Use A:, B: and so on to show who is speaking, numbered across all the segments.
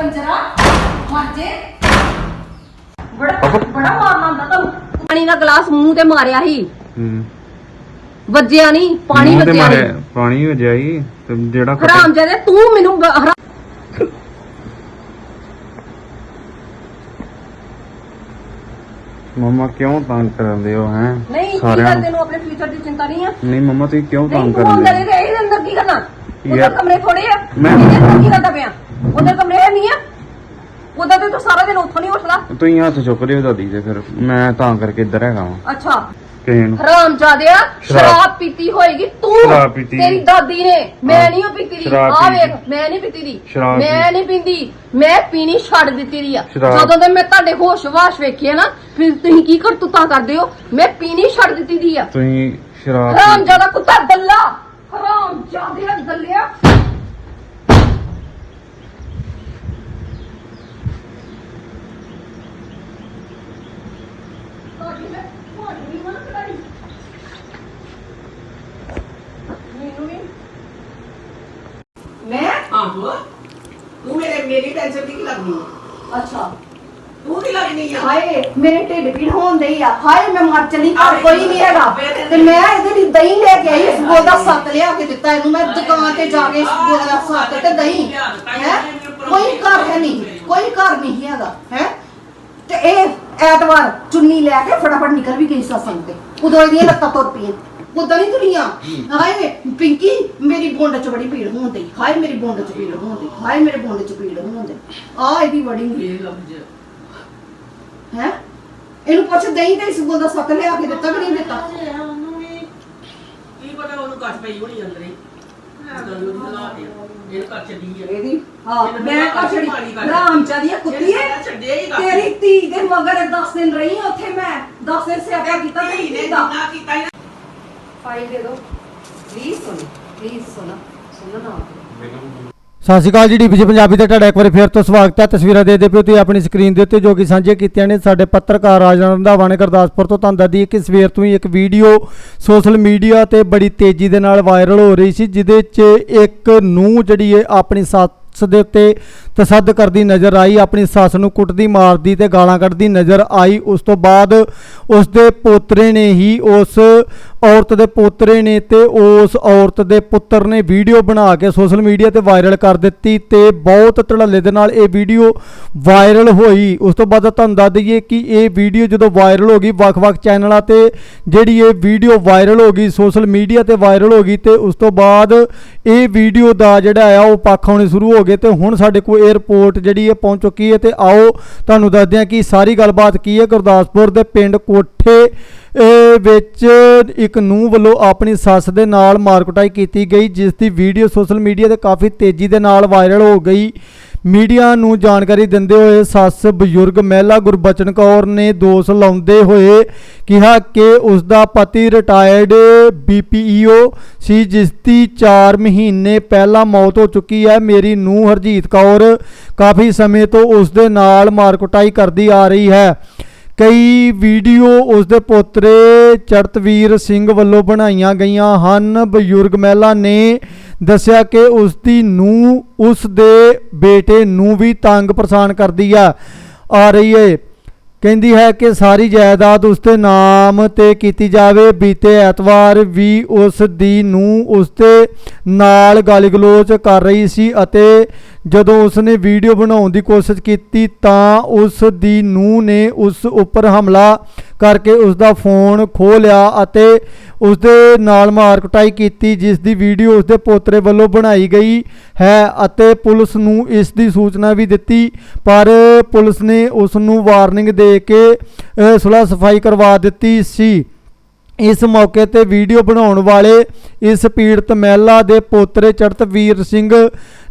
A: ਕੰਜਰਾ ਮਰ ਜੇ ਬੜਾ ਬੜਾ ਮਾਰਨਾ ਹੁੰਦਾ ਤੁਹਾਨੂੰ ਪਾਣੀ ਦਾ ਗਲਾਸ ਮੂੰਹ ਤੇ ਮਾਰਿਆ ਸੀ।
B: ਹੂੰ।
A: ਵੱਜਿਆ ਨਹੀਂ ਪਾਣੀ
B: ਮੂੰਹ ਤੇ
A: ਵੱਜਿਆ
B: ਮਾਰਿਆ
A: ਨਹੀਂ
B: ਪਾਣੀ ਵਜਿਆ ਹੀ ਤੇ ਜਿਹੜਾ ਕੱਟਿਆ-
A: ਹਰਾਮ ਜਦੇ ਤੂੰ ਮੈਨੂੰ ਬ- ਹਰਾ-
B: ਮੰਮਾ ਕਿਉਂ ਤੰਗ ਕਰਦੇ ਹੋ ਹੈ?
A: ਨਹੀਂ ਕੀ
B: ਨੂੰ
A: ਤੈਨੂੰ ਆਪਣੇ ਫਿਊਚਰ ਦੀ ਚਿੰਤਾ ਨਹੀਂ ਆ?
B: ਨਹੀਂ ਮੰਮਾ ਤੁਸੀਂ ਕਿਉਂ
A: ਨਹੀਂ
B: ਤੰਗ
A: ਤੂੰ
B: ਕਰਦੇ
A: ਅੰਦਰ
B: ਹੋ?
A: ਇਹਦੇ ਅੰਦਰ ਕੀ ਕਰਨਾ? ਉਹਦੇ
B: ਯਾਰ-
A: ਕਮਰੇ ਥੋੜੇ ਆ।
B: ਮੈਂ-
A: ਇਹਦੇ ਅੰਦਰ ਕੀ ਕਰਦਾ ਪਿਆ? ਉਹਦੇ ਕਮਰੇ ਹੈ ਨਹੀਂ ਆ। ਉਹਦਾ ਤੇ ਤੂੰ ਸਾਰਾ ਦਿਨ ਉੱਥੋਂ ਨਹੀਂ ਉੱਠਦਾ।
B: ਤੁਸੀਂ ਹੱਥ ਚੁੱਕ ਲਿਓ ਦਾਦੀ ਤੇ ਫਿਰ। ਮੈਂ ਤਾਂ ਕਰਕੇ ਇੱਧਰ ਹੈਗਾ ਵਾਂ।
A: ਅੱਛਾ।
B: ਕਿਸੇ ਨੂੰ।
A: ਹਰਾਮ ਜਾਦਿਆ
B: ਸ਼ਰਾਬ।
A: ਪੀਤੀ ਹੋਏਗੀ। ਤੂੰ
B: ਸ਼ਰਾਬ ਪੀਤੀ।
A: ਤੇਰੀ ਦਾਦੀ ਨੇ। ਮੈਂ
B: ਹਾਂ।
A: ਨਹੀਂ ਉਹ ਪੀਤੀ ਦੀ।
B: ਸ਼ਰਾਬ
A: ਆ
B: ਪੀਤੀ।
A: ਵੇਖ ਮੈਂ ਨਹੀਂ ਪੀਤੀ ਦੀ।
B: ਸ਼ਰਾਬ
A: ਮੈਂ ਨਹੀਂ ਪੀਂਦੀ। ਮੈਂ ਪੀਣੀ ਛੱਡ ਦਿੱਤੀ ਦੀ ਆ।
B: ਸ਼ਰਾਬ।
A: ਜਦੋਂ ਦੇ ਮੈਂ ਤੁਹਾਡੇ ਹੋਸ਼-ਵਾਸ਼ ਵੇਖਿਆ ਨਾ ਫਿਰ ਤੁਸੀਂ ਕੀ ਕਰਤੂਤਾਂ ਕਰਦੇ ਹੋ? ਮੈਂ ਪੀਣੀ ਛੱਡ ਦਿੱਤੀ ਦੀ ਆ।
B: ਤੁਸੀਂ ਸ਼ਰਾਬ
A: ਹਰਾਮ ਜਾਦਾ ਕੁੱਤਾ ਦੱਲਾ ਹਰਾਮ ਜਾਦਿਆ ਦੱਲਿਆ ਤੁਹਾਡੀ ਮੈਂ ਤੁਹਾਡੀ ਨਹੀਂ ਮਨ ਕਰਾਈ ਮੈਨੂੰ ਵੀ ਮੈਂ
C: ਆਹੋ ਤੂੰ ਮੇਰੇ ਮੇਰੀ ਟੈਨਸ਼ਨ ਦੀ ਕੀ ਲੱਗਦੀ ਹੈ?
A: ਅੱਛਾ।
C: ਤੂੰ ਕੀ ਲੱਗਦੀ ਆ?
A: ਹਾਏ ਮੇਰੇ ਢਿੱਡ ਪੀੜ ਹੋਣ ਡਈ ਆ। ਹਾਏ ਮੈਂ ਮਰ ਚੱਲੀ ਘਰ
C: ਹਾਏ,
A: ਕੋਈ ਨਹੀਂ ਹੈਗਾ।
C: ਮੇਰੇ
A: ਤੇ ਮੈਂ ਇਹਦੇ ਲਈ ਦਹੀਂ ਲੈ ਕੇ ਆਈ ਇਸ ਬੋਲ ਦਾ ਸੱਤ ਲਿਆ ਕੇ ਦਿੱਤਾ ਇਹਨੂੰ। ਮੈਂ ਦੁਕਾਨ ਤੇ ਜਾ ਕੇ ਇਸ ਬੋਲ ਦਾ ਸੱਤ ਤੇ ਦਹੀਂ। ਹੈ? ਕੋਈ ਘਰ ਹੈ ਨਹੀਂ। ਕੋਈ ਘਰ ਨਹੀਂ ਹੈਗਾ। ਹੈ? ਤੇ ਇਹ ਐਤਵਾਰ ਚੁੰਨੀ ਲੈ ਕੇ ਫਟਾਫਟ ਨਿਕਲ ਵੀ ਗਈ ਸਤਸੰਗ ਤੇ। ਉਦੋਂ ਇਹਦੀਆਂ ਲੱਤਾਂ ਤੁਰ ਪਈਆਂ। ਉਦੋਂ ਨਹੀਂ ਤੁਰੀਆਂ। ਹਾਏ ਪਿੰਕੀ ਮੇਰੀ ਬੁੰਡ ਚ ਬੜੀ ਪੀੜ ਹੁੰਦੀ ਹਾਏ ਮੇਰੀ ਬੁੰਡ ਚ ਪੀੜ ਹੁੰਦੀ ਹਾਏ ਮੇਰੇ ਬੁੰਡ ਚ ਪੀੜ ਹੁੰਦੀ ਆ ਇਹਦੀ ਬੜੀ
C: ਇਹ ਲਫ਼ਜ਼
A: ਹੈ? ਇਹਨੂੰ ਪੁੱਛ ਦਹੀਂ ਤੇ ਇਸ ਬੋਲ ਦਾ ਸੱਤ ਲਿਆ ਕੇ ਦਿੱਤਾ ਕਿ ਨਹੀਂ ਦਿੱਤਾ?
C: ਉਹਨੂੰ ਵੀ ਕੀ ਪਤਾ ਉਹਨੂੰ ਕੱਟ ਪਈ ਹੋਣੀ ਅੰਦਰ। ਹੀ। ਜਦੋਂ ਉਹਨੂੰ ਲਾ ਦੇ ਇਹ ਕੱਟ ਛੱਡੀ ਆ।
A: ਇਹਦੀ ਹਾਂ
C: ਇਹਨੂੰ
A: ਮੈਂ ਕਾ ਛੜੀ
C: ਪਾਣੀ ਕੱਢ।
A: ਰਾਮ ਚਾਦੀਆ ਕੁੱਤੀ
C: ਇਹਨੇ ਛੱਡਿਆ ਹੀ
A: ਹੈ
C: ਕੱਖ।
A: ਤੇਰੀ ਧੀ ਦੇ ਮਗਰ 10 ਦਿਨ ਰਹੀ ਉੱਥੇ ਮੈਂ। 10 ਦਿਨ ਸਿਆਪਾ ਕੀਤਾ
C: ਨੇ
A: ਧੀ ਦਾ
C: ਜਿੰਨਾ ਕੀਤਾ ਹੀ
A: ਫਾਈਲ ਦੇ ਦਿਓ। ਪਲੀਜ਼ ਸੁਣ ਪਲੀਜ਼ ਸੁਣ ਸੁਣ ਨਾ
D: ਸਤਿ ਸ਼੍ਰੀ ਅਕਾਲ ਜੀ ਡੀਪੀਜੀ ਪੰਜਾਬੀ ਤੇ ਤੁਹਾਡਾ ਇੱਕ ਵਾਰੀ ਫੇਰ ਤੋਂ ਸਵਾਗਤ ਹੈ। ਤਸਵੀਰਾਂ ਦੇ ਦੇ ਪਿਓ ਤੁਸੀਂ ਆਪਣੀ ਸਕਰੀਨ ਦੇ ਉੱਤੇ ਜੋ ਕਿ ਸਾਂਝੇ ਕੀਤੀਆਂ ਨੇ, ਸਾਡੇ ਪੱਤਰਕਾਰ ਰਾਜਨ ਰੰਧਾਵਾ ਨੇ ਗੁਰਦਾਸਪੁਰ ਤੋਂ ਤੁਹਾਨੂੰ ਦੱਸਦੀ ਕਿ ਸਵੇਰ ਤੋਂ ਹੀ ਇੱਕ ਵੀਡੀਓ ਸੋਸ਼ਲ ਮੀਡੀਆ ਤੇ ਬੜੀ ਤੇਜ਼ੀ ਦੇ ਨਾਲ ਵਾਇਰਲ ਹੋ ਰਹੀ ਸੀ, ਜਿਹਦੇ 'ਚ ਇੱਕ ਨੂੰ ਜਿਹੜੀ ਹੈ ਆਪਣੀ ਸੱਸ ਦੇ ਉੱਤੇ ਤਸੱਦ ਕਰਦੀ ਨਜ਼ਰ ਆਈ, ਆਪਣੀ ਸੱਸ ਨੂੰ ਕੁੱਟਦੀ, ਮਾਰਦੀ ਤੇ ਗਾਲਾਂ ਕੱਢਦੀ ਨਜ਼ਰ ਆਈ। ਉਸ ਤੋਂ ਬਾਅਦ ਉਸ ਦੇ ਪੋਤਰੇ ਨੇ ਹੀ ਉਸ ਔਰਤ ਦੇ ਪੋਤਰੇ ਨੇ ਤੇ ਉਸ ਔਰਤ ਦੇ ਪੁੱਤਰ ਨੇ ਵੀਡੀਓ ਬਣਾ ਕੇ ਸੋਸ਼ਲ ਮੀਡੀਆ ਤੇ ਵਾਇਰਲ ਕਰ ਦਿੱਤੀ ਤੇ ਬਹੁਤ ਧੜੱਲੇ ਦੇ ਨਾਲ ਇਹ ਵੀਡੀਓ ਵਾਇਰਲ ਹੋਈ। ਉਸ ਤੋਂ ਬਾਅਦ ਤੁਹਾਨੂੰ ਦੱਸ ਦਈਏ ਕਿ ਇਹ ਵੀਡੀਓ ਜਦੋਂ ਵਾਇਰਲ ਹੋ ਗਈ ਵੱਖ-ਵੱਖ ਚੈਨਲਾਂ ਤੇ, ਜਿਹੜੀ ਇਹ ਵੀਡੀਓ ਵਾਇਰਲ ਹੋ ਗਈ, ਸੋਸ਼ਲ ਮੀਡੀਆ ਤੇ ਵਾਇਰਲ ਹੋ ਗਈ ਤੇ ਉਸ ਤੋਂ ਬਾਅਦ ਇਹ ਵੀਡੀਓ ਦਾ ਜਿਹੜਾ ਆ, ਉਹ ਪੱਖ ਆਉਣੇ ਸ਼ੁਰੂ ਹੋ ਹੋ ਗਏ ਤੇ ਹੁਣ ਸਾਡੇ ਕੋਲ ਇਹ ਜਿਹੜੀ ਹੈ ਪਹੁੰਚ ਚੁੱਕੀ ਹੈ ਤੇ ਆਓ ਤੁਹਾਨੂੰ ਦੱਸਦੇ ਹਾਂ ਕਿ ਸਾਰੀ ਗੱਲਬਾਤ ਕੀ ਹੈ ਗੁਰਦਾਸਪੁਰ ਦੇ ਪਿੰਡ ਕੋਠੇ ਵਿੱਚ ਇੱਕ ਨੂੰਹ ਵੱਲੋਂ ਆਪਣੀ ਸੱਸ ਦੇ ਨਾਲ ਮਾਰਕੁਟਾਈ ਕੀਤੀ ਗਈ, ਜਿਸ ਦੀ ਵੀਡੀਓ ਸੋਸ਼ਲ ਮੀਡੀਆ ਤੇ ਕਾਫੀ ਤੇਜ਼ੀ ਦੇ ਨਾਲ ਵਾਇਰਲ ਹੋ ਗਈ। ਮੀਡੀਆ ਨੂੰ ਜਾਣਕਾਰੀ ਦਿੰਦੇ ਹੋਏ ਸੱਸ ਬਜ਼ੁਰਗ ਮਹਿਲਾ ਗੁਰਬਚਨ ਕੌਰ ਨੇ ਦੋਸ਼ ਲਾਉਂਦੇ ਹੋਏ ਕਿਹਾ ਕਿ ਉਸ ਦਾ ਪਤੀ ਰਿਟਾਇਰਡ ਬੀਪੀਈਓ ਸੀ, ਜਿਸ ਦੀ 4 ਮਹੀਨੇ ਪਹਿਲਾਂ ਮੌਤ ਹੋ ਚੁੱਕੀ ਹੈ। ਮੇਰੀ ਨੂੰਹ ਹਰਜੀਤ ਕੌਰ ਕਾਫੀ ਸਮੇਂ ਤੋਂ ਉਸ ਦੇ ਨਾਲ ਮਾਰਕੁਟਾਈ ਕਰਦੀ ਆ ਰਹੀ ਹੈ। ਕਈ ਵੀਡੀਓ ਉਸ ਦੇ ਪੋਤਰੇ ਚੜਤਵੀਰ ਸਿੰਘ ਵੱਲੋਂ ਬਣਾਈਆਂ ਗਈਆਂ ਹਨ। ਬਜ਼ੁਰਗ ਮਹਿਲਾ ਨੇ ਦੱਸਿਆ ਕਿ ਉਸ ਦੀ ਨੂੰ ਉਸ ਦੇ ਬੇਟੇ ਨੂੰ ਵੀ ਤੰਗ ਪਰੇਸ਼ਾਨ ਕਰਦੀ ਆ ਆ ਰਹੀ ਹੈ ਕਹਿੰਦੀ ਹੈ ਕਿ ਸਾਰੀ ਜਾਇਦਾਦ ਉਸ ਦੇ ਨਾਮ ਤੇ ਕੀਤੀ ਜਾਵੇ। ਬੀਤੇ ਐਤਵਾਰ ਵੀ ਉਸ ਦੀ ਨੂੰ ਉਸ ਦੇ ਨਾਲ ਗਾਲੀ ਗਲੋਚ ਕਰ ਰਹੀ ਸੀ ਅਤੇ ਜਦੋਂ ਉਸ ਨੇ ਵੀਡੀਓ ਬਣਾਉਣ ਦੀ ਕੋਸ਼ਿਸ਼ ਕੀਤੀ ਤਾਂ ਉਸ ਦੀ ਨੂੰ ਨੇ ਉਸ ਉੱਪਰ ਹਮਲਾ ਕਰਕੇ ਉਸ ਦਾ ਫੋਨ ਖੋਹ ਲਿਆ ਅਤੇ ਉਸ ਦੇ ਨਾਲ ਮਾਰਕਟਾਈ ਕੀਤੀ ਜਿਸ ਦੀ ਵੀਡੀਓ ਉਸ ਦੇ ਪੋਤਰੇ ਵੱਲੋਂ ਬਣਾਈ ਗਈ ਹੈ ਅਤੇ ਪੁਲਿਸ ਨੂੰ ਇਸ ਦੀ ਸੂਚਨਾ ਵੀ ਦਿੱਤੀ। ਪਰ ਪੁਲਿਸ ਨੇ ਉਸ ਨੂੰ ਵਾਰਨਿੰਗ ਦੇ ਕੇ ਅ, ਸਫ਼ਾਈ ਕਰਵਾ ਦਿੱਤੀ ਸੀ। ਇਸ ਮੌਕੇ ਤੇ ਵੀਡੀਓ ਬਣਾਉਣ ਵਾਲੇ ਇਸ ਪੀੜਤ ਮਹਿਲਾ ਦੇ ਪੋਤਰੇ ਚੜਤਵੀਰ ਸਿੰਘ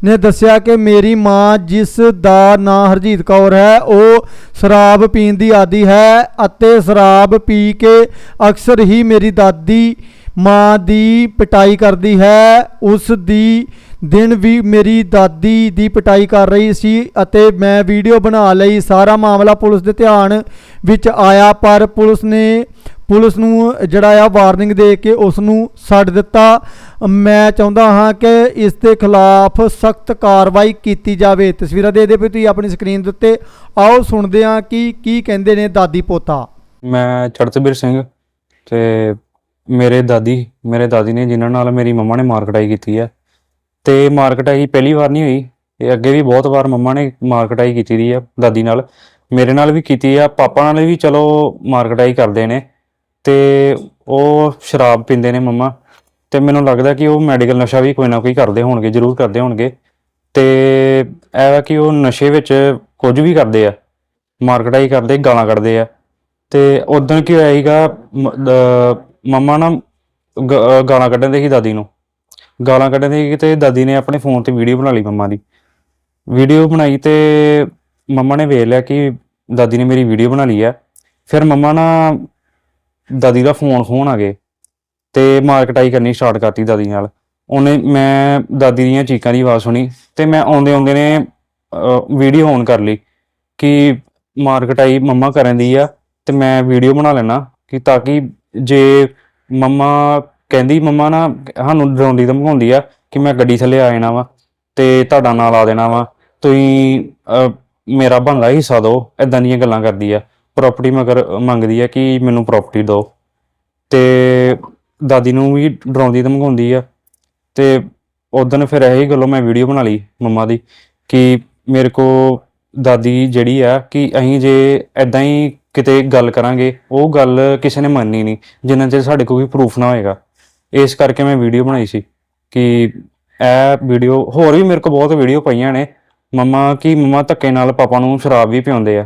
D: ਨੇ ਦੱਸਿਆ ਕਿ ਮੇਰੀ ਮਾਂ ਜਿਸ ਦਾ ਨਾਂ ਹਰਜੀਤ ਕੌਰ ਹੈ, ਉਹ ਸ਼ਰਾਬ ਪੀਣ ਦੀ ਆਦੀ ਹੈ ਅਤੇ ਸ਼ਰਾਬ ਪੀ ਕੇ ਅਕਸਰ ਹੀ ਮੇਰੀ ਦਾਦੀ ਮਾਂ ਦੀ ਪਟਾਈ ਕਰਦੀ ਹੈ। ਉਸ ਦੀ ਦਿਨ ਵੀ ਮੇਰੀ ਦਾਦੀ ਦੀ ਪਟਾਈ ਕਰ ਰਹੀ ਸੀ ਅਤੇ ਮੈਂ ਵੀਡੀਓ ਬਣਾ ਲਈ। ਸਾਰਾ ਮਾਮਲਾ ਪੁਲਿਸ ਦੇ ਧਿਆਨ ਵਿੱਚ ਆਇਆ, ਪਰ ਪੁਲਿਸ ਨੇ ਪੁਲਿਸ ਨੂੰ ਜਿਹੜਾ ਆ ਵਾਰਨਿੰਗ ਦੇ ਕੇ ਉਸ ਨੂੰ ਛੱਡ ਦਿੱਤਾ। ਮੈਂ ਚਾਹੁੰਦਾ ਹਾਂ ਕਿ ਇਸ ਦੇ ਖਿਲਾਫ ਸਖਤ ਕਾਰਵਾਈ ਕੀਤੀ ਜਾਵੇ। ਤਸਵੀਰਾਂ ਦੇ ਦੇ ਵੀ ਤੁਸੀਂ ਆਪਣੀ ਸਕਰੀਨ ਦੇ ਉੱਤੇ ਆਓ, ਸੁਣਦੇ ਹਾਂ ਕਿ ਕੀ ਕਹਿੰਦੇ ਨੇ ਦਾਦੀ ਪੋਤਾ।
B: ਮੈਂ ਚੜਤਬੀਰ ਸਿੰਘ ਤੇ ਮੇਰੇ ਦਾਦੀ ਮੇਰੇ ਦਾਦੀ ਨੇ ਜਿਨ੍ਹਾਂ ਨਾਲ ਮੇਰੀ ਮੰਮਾ ਨੇ ਮਾਰ ਕਟਾਈ ਕੀਤੀ ਹੈ ਤੇ ਮਾਰ ਕਟਾਈ ਪਹਿਲੀ ਵਾਰ ਨਹੀਂ ਹੋਈ, ਇਹ ਅੱਗੇ ਵੀ ਬਹੁਤ ਵਾਰ ਮੰਮਾ ਨੇ ਮਾਰ ਕਟਾਈ ਕੀਤੀ ਦੀ ਆ ਦਾਦੀ ਨਾਲ। ਮੇਰੇ ਨਾਲ ਵੀ ਕੀਤੀ ਆ, ਪਾਪਾ ਨਾਲ ਵੀ ਚਲੋ ਮਾਰ ਕਟਾਈ ਕਰਦੇ ਨੇ। ਤੇ ਉਹ ਸ਼ਰਾਬ ਪੀਂਦੇ ਨੇ ਮੰਮਾ। ਤੇ ਮੈਨੂੰ ਲੱਗਦਾ ਕਿ ਉਹ ਮੈਡੀਕਲ ਨਸ਼ਾ ਵੀ ਕੋਈ ਨਾ ਕੋਈ ਕਰਦੇ ਹੋਣਗੇ, ਜ਼ਰੂਰ ਕਰਦੇ ਹੋਣਗੇ। ਤੇ ਇਹ ਕਿ ਉਹ ਨਸ਼ੇ ਵਿੱਚ ਕੁਝ ਵੀ ਕਰਦੇ ਆ ਮਾਰ ਕਟਾਈ ਕਰਦੇ, ਗਾਲਾਂ ਕੱਢਦੇ ਆ। ਤੇ ਉਦੋਂ ਕੀ ਹੋਇਆ ਸੀਗਾ ਮੰਮਾ ਨਾ ਗ- ਗਾਲਾਂ ਕੱਢਣ ਦੇ ਸੀ ਦਾਦੀ ਨੂੰ। ਗਾਲਾਂ ਕੱਢਣ ਦੇ ਸੀ ਦਾਦੀ ਨੇ ਆਪਣੇ ਫੋਨ ਤੇ ਵੀਡੀਓ ਬਣਾ ਲਈ ਮੰਮਾ ਦੀ। ਵੀਡੀਓ ਬਣਾਈ ਤੇ ਮੰਮਾ ਨੇ ਵੇਖ ਲਿਆ ਕਿ ਦਾਦੀ ਨੇ ਮੇਰੀ ਵੀਡੀਓ ਬਣਾ ਲਈ ਆ। ਫਿਰ ਮੰਮਾ ਨਾ ਦਾਦੀ ਦਾ ਫੋਨ ਖੋਣ ਆ ਗਏ ਤੇ ਮਾਰਕਟਾਈ ਕਰਨੀ ਸਟਾਰਟ ਕਰਤੀ ਦਾਦੀ ਨਾਲ। ਉਹਨੇ ਮੈਂ ਦਾਦੀ ਦੀਆਂ ਚੀਕਾਂ ਦੀ ਆਵਾਜ਼ ਸੁਣੀ ਤੇ ਮੈਂ ਆਉਂਦੇ ਆਉਂਦੇ ਨੇ ਵੀਡੀਓ ਔਨ ਕਰ ਲਈ ਕਿ ਮਾਰਕਟਾਈ ਮੰਮਾ ਕਰਨ ਦੀ ਆ ਤੇ ਮੈਂ ਵੀਡੀਓ ਬਣਾ ਲੈਣਾ ਕਿ ਤਾਂ ਕਿ ਜੇ ਮੰਮਾ ਕਹਿੰਦੀ ਮੰਮਾ ਨਾ ਸਾਨੂੰ ਡਰਾਉਂਦੀ ਧਮਕਾਉਂਦੀ ਆ ਕਿ ਮੈਂ ਗੱਡੀ ਥੱਲੇ ਆ ਜਾਣਾ ਵਾ ਤੇ ਤੁਹਾਡਾ ਨਾਂ ਲਾ ਦੇਣਾ ਵਾ, ਤੁਸੀਂ ਮੇਰਾ ਬਣਦਾ ਹਿੱਸਾ ਦਿਓ ਇਦਾਂ ਦੀਆਂ ਗੱਲਾਂ ਕਰਦੀ ਆ। ਪ੍ਰਾਪਰਟੀ ਮਗਰ ਮੰਗਦੀ ਹੈ ਕਿ ਮੈਨੂੰ ਪ੍ਰਾਪਰਟੀ ਦਿਓ। ਤੇ ਦਾਦੀ ਨੂੰ ਵੀ ਡਰਾਉਂਦੀ ਧਮਕਾਉਂਦੀ ਆ। ਤੇ ਉਦੋਂ ਫਿਰ ਇਹੀ ਗੱਲੋਂ ਮੈਂ ਵੀਡੀਓ ਬਣਾ ਲਈ ਮੰਮਾ ਦੀ ਕਿ ਮੇਰੇ ਕੋ ਦਾਦੀ ਜਿਹੜੀ ਆ ਕਿ ਅਸੀਂ ਜੇ ਐਦਾਂ ਹੀ ਕਿਤੇ ਗੱਲ ਕਰਾਂਗੇ, ਉਹ ਗੱਲ ਕਿਸੇ ਨੇ ਮੰਨਣੀ ਨਹੀਂ, ਜਿੰਨਾ ਚਿਰ ਸਾਡੇ ਕੋਲ ਕੋਈ ਪ੍ਰੂਫ ਨਾ ਹੋਏਗਾ। ਇਸ ਕਰਕੇ ਮੈਂ ਵੀਡੀਓ ਬਣਾਈ ਸੀ ਕਿ ਇਹ ਵੀਡੀਓ ਹੋਰ ਵੀ ਮੇਰੇ ਕੋਲ ਬਹੁਤ ਵੀਡੀਓ ਪਈਆਂ ਨੇ। ਮੰਮਾ ਕਿ ਮੰਮਾ ਧੱਕੇ ਨਾਲ ਪਾਪਾ ਨੂੰ ਸ਼ਰਾਬ ਵੀ ਪਿਆਉਂਦੇ ਆ।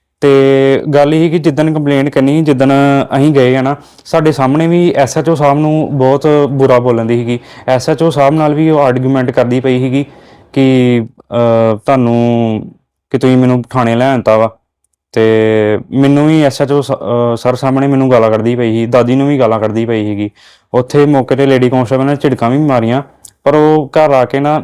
B: ਤੇ ਗੱਲ ਇਹ ਕਿ ਜਿੱਦਣ ਕੰਪਲੇਂਟ ਕਰਨੀ ਜਿੱਦਣ ਅਸੀਂ ਗਏ ਆ ਨਾ, ਸਾਡੇ ਸਾਹਮਣੇ ਵੀ ਐਸਐਚਓ ਸਾਹਿਬ ਨੂੰ ਬਹੁਤ ਬੁਰਾ ਬੋਲਣ ਦੀ ਸੀਗੀ। ਐਸਐਚਓ ਸਾਹਿਬ ਨਾਲ ਵੀ ਉਹ ਆਰਗੂਮੈਂਟ ਕਰਦੀ ਪਈ ਸੀਗੀ ਕਿ ਤੁਹਾਨੂੰ ਕਿ ਤੁਸੀਂ ਮੈਨੂੰ ਥਾਣੇ ਲੈ ਆਂਤਾ ਵਾ। ਤੇ ਮੈਨੂੰ ਵੀ ਐਸਐਚਓ ਸਰ ਸਾਹਮਣੇ ਮੈਨੂੰ ਗਾਲਾਂ ਕੱਢਦੀ ਪਈ ਸੀ, ਦਾਦੀ ਨੂੰ ਵੀ ਗਾਲਾਂ ਕੱਢਦੀ ਪਈ ਸੀਗੀ। ਉੱਥੇ ਮੌਕੇ ਤੇ ਲੇਡੀ ਕਾਂਸਟੇਬਲ ਨੇ ਝਿੜਕਾਂ ਵੀ ਮਾਰੀਆਂ, ਪਰ ਉਹ ਘਰ ਆ ਕੇ ਨਾ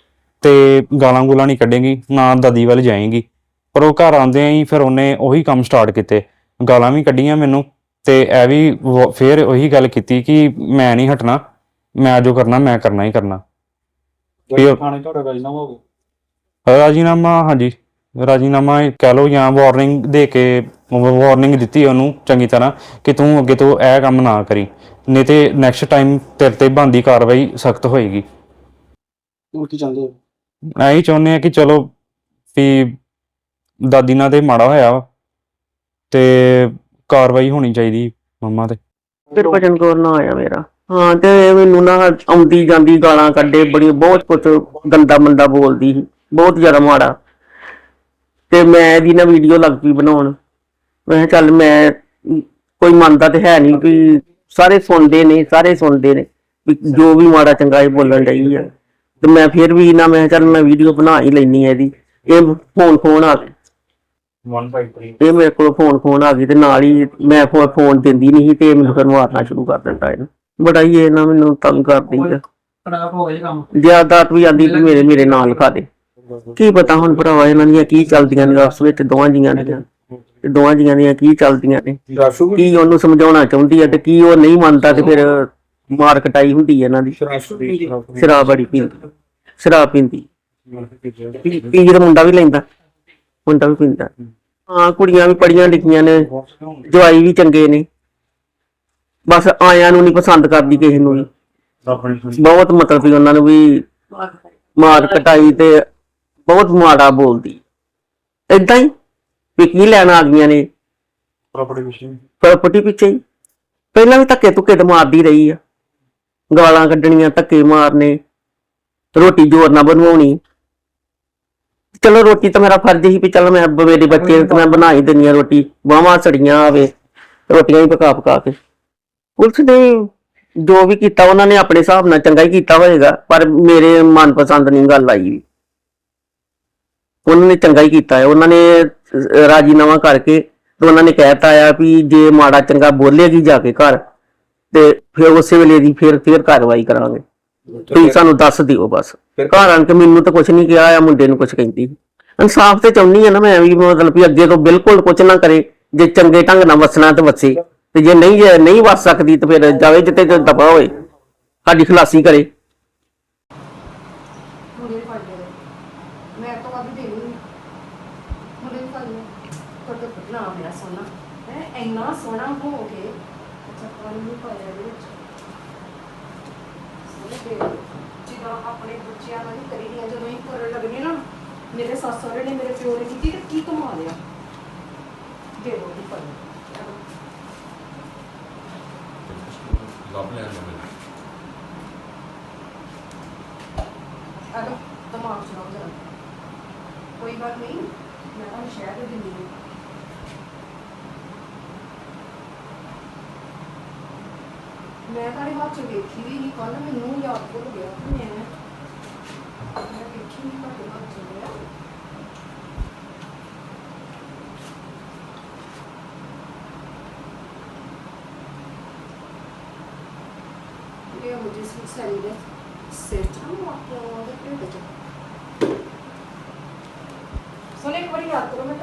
B: ਤੇ ਗਾਲਾਂ ਗੂਲਾਂ ਨਹੀਂ ਕੱਢੇਂਗੀ ਨਾ ਦਾਦੀ ਵੱਲ ਜਾਏਂਗੀ। ਪਰ ਉਹ ਘਰ ਆਉਂਦੇ ਹੀ ਫਿਰ ਉਹਨੇ ਉਹੀ ਕੰਮ ਸਟਾਰਟ ਕੀਤੇ। ਗਾਲਾਂ ਵੀ ਕੱਢੀਆਂ ਮੈਨੂੰ ਤੇ ਇਹ ਵੀ ਫਿਰ ਉਹੀ ਗੱਲ ਕੀਤੀ ਕਿ ਮੈਂ ਨਹੀਂ ਹਟਣਾ ਮੈਂ ਜੋ ਕਰਨਾ ਮੈਂ ਕਰਨਾ ਹੀ ਕਰਨਾ। ਇਹ-
E: ਥਾਣੇ ਤੁਹਾਡਾ ਰਾਜਨਾਮਾ ਹੋ ਗਿਆ
B: ਰਾਜੀਨਾਮਾ ਹਾਂਜੀ। ਰਾਜੀਨਾਮਾ ਕਹਿ ਲਓ ਜਾਂ ਵਾਰਨਿੰਗ ਦੇ ਕੇ ਵਾਰਨਿੰਗ ਦਿੱਤੀ ਉਹਨੂੰ ਚੰਗੀ ਤਰ੍ਹਾਂ ਕਿ ਤੂੰ ਅੱਗੇ ਤੋਂ ਇਹ ਕੰਮ ਨਾ ਕਰੀ। ਨਹੀਂ ਤੇ ਨੈਕਸਟ ਟਾਈਮ ਤੇਰੇ ਤੇ ਬਣਦੀ ਕਾਰਵਾਈ ਸਖਤ ਹੋਏਗੀ।
E: ਉਹ ਕੀ ਚਾਹੁੰਦੇ ਹੋ?
B: ਐਂ ਚਾਹੁੰਦੇ ਆ ਕਿ ਚਲੋ ਵੀ ਦਾਦੀ ਨਾਲ ਤੇ ਮਾੜਾ ਹੋਇਆ ਵਾ ਤੇ ਕਾਰਵਾਈ ਹੋਣੀ ਚਾਹੀਦੀ ਮੰਮਾ ਤੇ।
C: ਗੁਰਬਚਨ ਕੌਰ ਨਾ ਆਇਆ ਮੇਰਾ। ਹਾਂ, ਤੇ ਮੈਨੂੰ ਨਾ ਆਉਂਦੀ ਜਾਂਦੀ ਗਾਲਾਂ ਕੱਢੇ ਬੜੀ ਬਹੁਤ ਕੁਝ ਗੰਦਾ ਮੰਦਾ ਬੋਲਦੀ ਸੀ, ਬਹੁਤ ਜ਼ਿਆਦਾ ਮਾੜਾ। ਤੇ ਮੈਂ ਇਹਦੀ ਨਾ ਵੀਡੀਓ ਲੱਗ ਪਈ ਬਣਾਉਣ। ਮੈਂ ਚੱਲ ਮੈਂ, ਕੋਈ ਮੰਨਦਾ ਤੇ ਹੈ ਨਹੀਂ ਵੀ ਸਾਰੇ ਸੁਣਦੇ ਨੇ, ਸਾਰੇ ਸੁਣਦੇ ਨੇ ਜੋ ਵੀ ਮਾੜਾ ਚੰਗਾ ਇਹ ਬੋਲਣ ਡਈ ਆ। ਤੇ ਮੈਂ ਫਿਰ ਵੀ ਨਾ ਮੈਂ ਚੱਲ ਮੈਂ ਵੀਡੀਓ ਬਣਾ ਹੀ ਲੈਣੀ ਹੈ ਇਹਦੀ। ਇਹ ਫੋਨ ਫੋਨ ਆ ਗਿਆ
E: 153
C: ਇਹ ਮੇਰੇ ਕੋਲ ਫੋਨ ਫੋਨ ਆ ਗਈ ਤੇ ਨਾਲ ਹੀ ਮੈਂ ਫੋ- ਫੋਨ ਦਿੰਦੀ ਨਹੀਂ ਤੇ ਮੈਨੂੰ ਫਿਰ ਮਾਰਨਾ ਸ਼ੁਰੂ ਕਰ ਦਿੰਦਾ ਇਹਨੇ। ਬੜਾ ਹੀ ਇਹ ਨਾ ਮੈਨੂੰ ਤੰਗ ਕਰਦੀ ਹੈ
E: ਖਰਾਬ ਹੋ ਗਿਆ ਜੀ ਕੰਮ।
C: ਜ਼ਿਆਦਾਤ ਵੀ ਆਂਦੀ ਵੀ ਮੇਰੇ ਮੇਰੇ ਨਾਲ ਲਿਖਾ ਦੇ। ਕੀ ਪਤਾ ਹੁਣ ਭਰਾਵਾ ਇਹਨਾਂ ਦੀਆਂ ਕੀ ਚੱਲਦੀਆਂ ਨੇ ਆਪਸ ਵਿੱਚ ਦੋਵਾਂ ਜੀਆਂ ਦੀਆਂ। ਤੇ ਦੋਵਾਂ ਜੀਆਂ ਦੀਆਂ ਕੀ ਚੱਲਦੀਆਂ ਨੇ। ਕੀ ਉਹਨੂੰ ਸਮਝਾਉਣਾ ਚਾਹੁੰਦੀ ਹੈ ਤੇ ਕੀ ਉਹ ਨਹੀਂ ਮੰਨਦਾ ਤੇ ਫਿਰ ਮਾਰ ਕਟਾਈ ਹੁੰਦੀ ਹੈ ਇਹਨਾਂ ਦੀ। ਸ਼ਰਾਬ ਬੜੀ ਪੀਂਦੀ ਸ਼ਰਾਬ ਪੀਂਦੀ। ਪੀ ਪੀ ਕੇ ਤਾਂ ਮੁੰਡਾ ਵੀ ਲੈਂਦਾ। ਮੁੰਡਾ ਵੀ ਪੀਂਦਾ। ਹਾਂ ਕੁੜੀਆਂ ਵੀ ਪੜੀਆਂ ਲਿਖੀਆਂ ਨੇ। ਜਵਾਈ ਵੀ ਚੰਗੇ ਨੇ। ਬਸ ਆਇਆਂ ਨੂੰ ਨਹੀਂ ਪਸੰਦ ਕਰਦੀ ਕਿਸੇ ਨੂੰ ਵੀ। ਬਹੁਤ ਮਤਲਬ ਵੀ ਉਹਨਾਂ ਨੂੰ ਵੀ ਮਾਰ ਕਟਾਈ ਤੇ ਬਹੁਤ ਮਾੜਾ ਬੋਲਦੀ। ਏਦਾਂ ਹੀ ਵੀ ਕੀ ਲੈਣ ਆ ਗਈਆਂ ਨੇ।
E: ਪ੍ਰਾਪਰਟੀ
C: ਪਿੱਛੇ। ਹੀ। ਪਹਿਲਾਂ ਵੀ ਧੱਕੇ ਧੁੱਕੇ ਤੇ ਮਾਰਦੀ ਰਹੀ ਆ। ਗਾਲਾਂ ਕੱਢਣੀਆਂ, ਧੱਕੇ ਮਾਰਨੇ, ਰੋਟੀ ਜ਼ੋਰ ਨਾ ਬਣਵਾਉਣੀ। ਚਲੋ ਰੋਟੀ ਤਾਂ ਮੇਰਾ ਫਰਜ਼ ਹੀ ਵੀ ਚਲ ਮੈਂ ਮੇਰੇ ਬੱਚੇ ਨੂੰ ਤਾਂ ਮੈਂ ਬਣਾ ਹੀ ਦਿੰਨੀ ਆ ਰੋਟੀ, ਬਾਹਾਂ ਸੜੀਆਂ ਆਵੇ, ਰੋਟੀਆਂ ਹੀ ਪਕਾ ਪਕਾ ਕੇ। ਪੁਲਿਸ ਨੇ ਜੋ ਵੀ ਕੀਤਾ, ਉਹਨਾਂ ਨੇ ਆਪਣੇ ਹਿਸਾਬ ਨਾਲ ਚੰਗਾ ਹੀ ਕੀਤਾ ਹੋਏਗਾ, ਪਰ ਮੇਰੇ ਮਨਪਸੰਦ ਨਹੀਂ ਗੱਲ ਆਈ। ਉਹਨਾਂ ਨੇ ਚੰਗਾ ਹੀ ਕੀਤਾ ਹੈ। ਉਹਨਾਂ ਨੇ ਰਾਜੀਨਾਮਾ ਕਰਕੇ ਤੇ ਉਹਨਾਂ ਨੇ ਕਹਿਤਾ ਆ ਵੀ ਜੇ ਮਾੜਾ ਚੰਗਾ ਬੋਲੇਗੀ ਜਾ ਕੇ ਘਰ ਤੇ ਫਿਰ ਉਸੇ ਵੇਲੇ ਦੀ ਫਿਰ ਫਿਰ ਕਾਰਵਾਈ ਕਰਾਂਗੇ। ਤੁਸੀਂ ਸਾਨੂੰ ਦੱਸ ਦਿਓ ਬਸ। ਘਰ ਆਣ ਕੇ ਮੈਨੂੰ ਤਾਂ ਕੁਝ ਨਹੀਂ ਕਿਹਾ ਆ ਮੁੰਡੇ ਨੂੰ ਕੁਝ ਕਹਿੰਦੀ। ਇਨਸਾਫ ਤੇ ਚਾਹੁੰਦੀ ਆ ਨਾ ਮੈਂ ਵੀ ਮਤਲਬ ਵੀ ਅੱਗੇ ਤੋਂ ਬਿਲਕੁਲ ਕੁਝ ਨਾ ਕਰੇ। ਜੇ ਚੰਗੇ ਢੰਗ ਨਾਲ ਵਸਣਾ ਤੇ ਵਸੇ। ਤੇ ਜੇ ਨਹੀਂ ਜੇ ਨਹੀਂ ਵਸ ਸਕਦੀ ਤੇ ਫਿਰ ਜਾਵੇ ਜਿੱਤੇ ਜੋ ਦਫਾ ਹੋਏ ਸਾਡੀ ਖਲਾਸੀ ਕਰੇ।
F: ਮੁੰਡੇ ਫੜ ਲਏ ਮੈਂ ਤੋਂ ਵੱਧ ਦੇਣੀ ਨਹੀਂ ਮੁੰਡੇ ਨੂੰ ਫੜ ਲਿਆ ਕੱਟ ਕੱਟ ਨਾ ਮੇਰਾ ਸੋਨਾ ਹੈ ਇੰਨਾ ਸੋਹਣਾ ਹੋ ਕੇ ਅੱਛਾ ਪਾਣੀ ਨਹੀਂ ਪਾਇਆ ਇਹਦੇ ਵਿੱਚ ਸੋਹਣੇ ਦੇ ਜਿੱਦਾਂ ਆਪਣੇ ਬੱਚਿਆਂ ਨਾਲ ਹੀ ਕਰੀ ਦੀਆਂ ਜਦੋਂ ਹੀ ਕਰਨ ਲੱਗਨੇ ਨਾ ਮੇਰੇ ਸੱਸ ਸਹੁਰੇ ਨੇ ਮੇਰੇ ਪਿਓ ਨੇ ਕੀਤੀ ਤੇ ਕੀ ਕਮਾ ਲਿਆ ਦੇ ਦੋ ਦੀ ਪਾਣੀ
G: ਲੱਭ ਲੈਣ ਨੂੰ
F: ਅਰੇ ਦਿਮਾਗ ਚਲਾਓ ਜਰਾ। ਕੋਈ ਗੱਲ ਨਹੀਂ ਮੈਂ ਤਾਂ ਸ਼ਹਿਰ ਦੇ ਦਿੰਦੀ ਹਾਂ। ਮੈਂ ਤੁਹਾਡੇ ਹੱਥ 'ਚ ਵੇਖੀ ਵੀ ਨਹੀਂ ਕੱਲ ਮੈਨੂੰ ਯਾਦ ਭੁੱਲ ਗਿਆ। ਮੈਂ ਮੈਂ ਵੇਖੀ ਨਹੀਂ ਤੁਹਾਡੇ ਹੱਥ 'ਚ ਲਿਆ ਇਹ ਮੁਝੇ ਸਿਰ ਦੇ ਸਿਰ ਚਾਹ ਆਪਣਾ ਉਹਦੇ